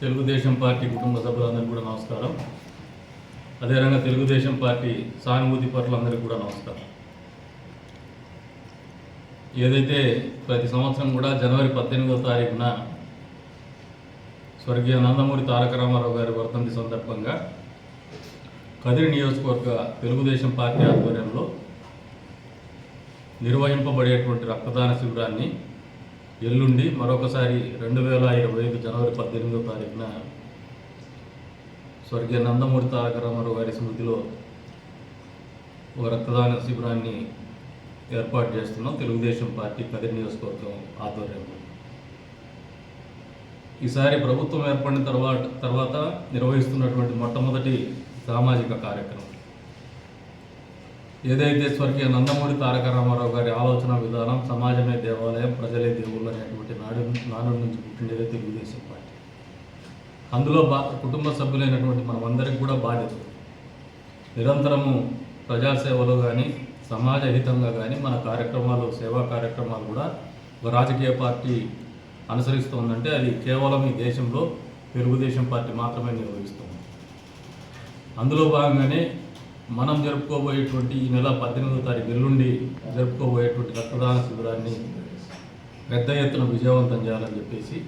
Telugu Desam party కుటుంబ సభ్యులందరికీ కూడా నమస్కారం. అదేవిధంగా తెలుగుదేశం పార్టీ సానుభూతి పట్లందరికీ కూడా నమస్కారం. ఏదైతే ప్రతి సంవత్సరం కూడా జనవరి పద్దెనిమిదవ తారీఖున స్వర్గీయ నందమూరి తారక రామారావు గారి వర్ధంతి సందర్భంగా కదిరి నియోజకవర్గ తెలుగుదేశం పార్టీ ఆధ్వర్యంలో నిర్వహింపబడేటువంటి రక్తదాన శిబిరాన్ని ఎల్లుండి మరొకసారి రెండు వేల ఇరవై ఐదు జనవరి పద్దెనిమిదో తారీఖున స్వర్గీయ నందమూరి తారక రామారావు గారి స్మృతిలో ఒక రక్తదాన శిబిరాన్ని ఏర్పాటు చేస్తున్నాం. తెలుగుదేశం పార్టీ కదిరి నియోజకవర్గం ఆధ్వర్యంలో. ఈసారి ప్రభుత్వం ఏర్పడిన తర్వాత తర్వాత నిర్వహిస్తున్నటువంటి మొట్టమొదటి సామాజిక కార్యక్రమం ఏదైతే స్వర్గీయ నందమూరి తారక రామారావు గారి ఆలోచన విధానం సమాజమే దేవాలయం ప్రజలే దేవుళ్ళు అనేటువంటి నాడు నాడు నుంచి పుట్టినదే తెలుగుదేశం పార్టీ. అందులో బా కుటుంబ సభ్యులైనటువంటి మనమందరికి కూడా బాధ్యత. నిరంతరము ప్రజాసేవలో కానీ సమాజ హితంగా కానీ మన కార్యక్రమాలు సేవా కార్యక్రమాలు కూడా ఒక రాజకీయ పార్టీ అనుసరిస్తోందంటే అది కేవలం ఈ దేశంలో తెలుగుదేశం పార్టీ మాత్రమే నిర్వహిస్తుంది. అందులో భాగంగానే మనం జరుపుకోబోయేటువంటి ఈ నెల పద్దెనిమిదో తారీఖు ఎల్లుండి జరుపుకోబోయేటువంటి రక్తదాన శిబిరాన్ని పెద్ద ఎత్తున విజయవంతం చేయాలని చెప్పేసి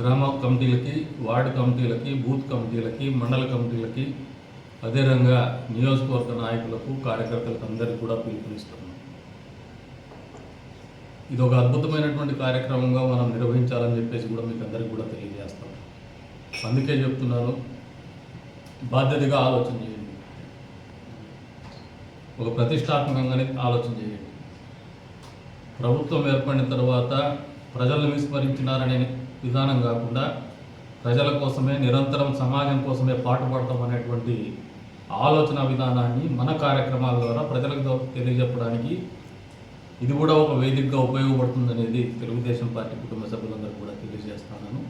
గ్రామ కమిటీలకి వార్డు కమిటీలకి బూత్ కమిటీలకి మండల కమిటీలకి అదేవిధంగా నియోజకవర్గ నాయకులకు కార్యకర్తలకు అందరికీ కూడా పిలుపునిస్తున్నాం. ఇది ఒక అద్భుతమైనటువంటి కార్యక్రమంగా మనం నిర్వహించాలని చెప్పేసి కూడా మీకు అందరికీ కూడా తెలియజేస్తాం. అందుకే చెప్తున్నాను బాధ్యతగా ఆలోచన చేయండి. ఒక ప్రతిష్టాత్మకంగానే ఆలోచన చేయండి. ప్రభుత్వం ఏర్పడిన తర్వాత ప్రజలను విస్మరించినారనే విధానం కాకుండా ప్రజల కోసమే నిరంతరం సమాజం కోసమే పాటుపడతాం అనేటువంటి ఆలోచన విధానాన్ని మన కార్యక్రమాల ద్వారా ప్రజలకు తెలియజెప్పడానికి ఇది కూడా ఒక వేదికగా ఉపయోగపడుతుందనేది తెలుగుదేశం పార్టీ కుటుంబ సభ్యులందరూ కూడా తెలియజేస్తున్నాను.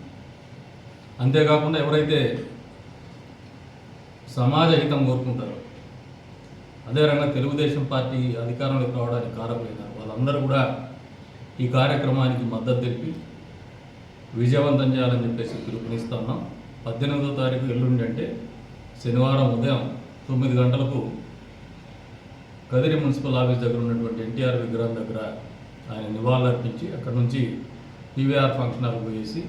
అంతేకాకుండా ఎవరైతే సమాజ హితం కోరుకుంటారు. అదే రంగా తెలుగుదేశం పార్టీ అధికారంలోకి రావడానికి కారణమైన వాళ్ళందరూ కూడా ఈ కార్యక్రమానికి మద్దతు తెలిపి విజయవంతం చేయాలని చెప్పేసి పిలుపునిస్తా ఉన్నాం. పద్దెనిమిదో తారీఖు ఎల్లుండి అంటే శనివారం ఉదయం తొమ్మిది గంటలకు కదిరి మున్సిపల్ ఆఫీస్ దగ్గర ఉన్నటువంటి ఎన్టీఆర్ విగ్రహం దగ్గర ఆయన నివాళులర్పించి అక్కడ నుంచి పీవీఆర్ ఫంక్షన్ హాల్ పోయేసి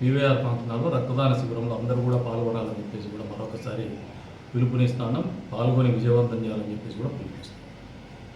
పీవీఆర్ ఫంక్షన్ రక్తదాన శిబిరంలో అందరూ కూడా పాల్గొనాలని చెప్పేసి కూడా మరొకసారి పిలుపునిస్తాను పాల్గొని విజయవంతం చేయాలని చెప్పేసి కూడా పిలుపునిస్తాను